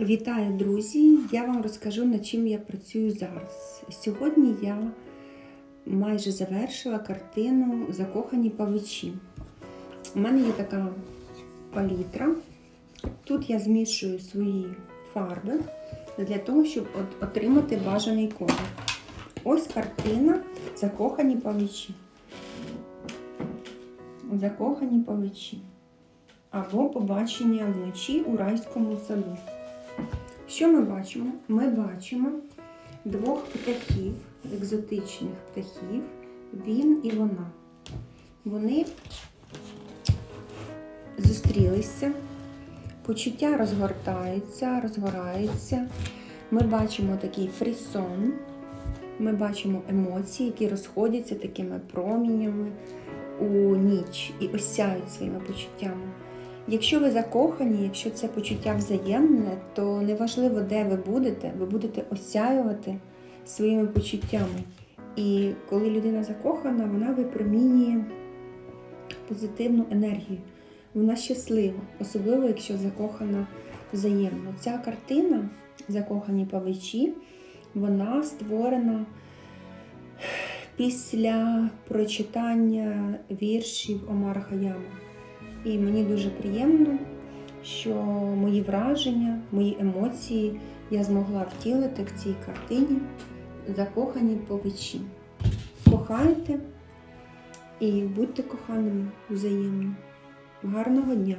Вітаю, друзі! Я вам розкажу, над чим я працюю зараз. Сьогодні я майже завершила картину Закохані павичі. У мене є така палітра. Тут я змішую свої фарби для того, щоб отримати бажаний колір. Ось картина Закохані павичі. Закохані павичі. Або побачення вночі у райському саду. Що ми бачимо? Ми бачимо двох птахів, екзотичних птахів, він і вона. Вони зустрілися, почуття розгортаються, розгораються. Ми бачимо такий фрісон, ми бачимо емоції, які розходяться такими промінями у ніч і осяють своїми почуттями. Якщо ви закохані, якщо це почуття взаємне, то неважливо, де ви будете, ви будете осяювати своїми почуттями. І коли людина закохана, вона випромінює позитивну енергію. Вона щаслива, особливо якщо закохана взаємно. Ця картина Закохані павичі, вона створена після прочитання віршів Омара Хаяма. І мені дуже приємно, що мої враження, мої емоції я змогла втілити в цій картині закохані повичі. Кохайте і будьте коханими взаємно. Гарного дня!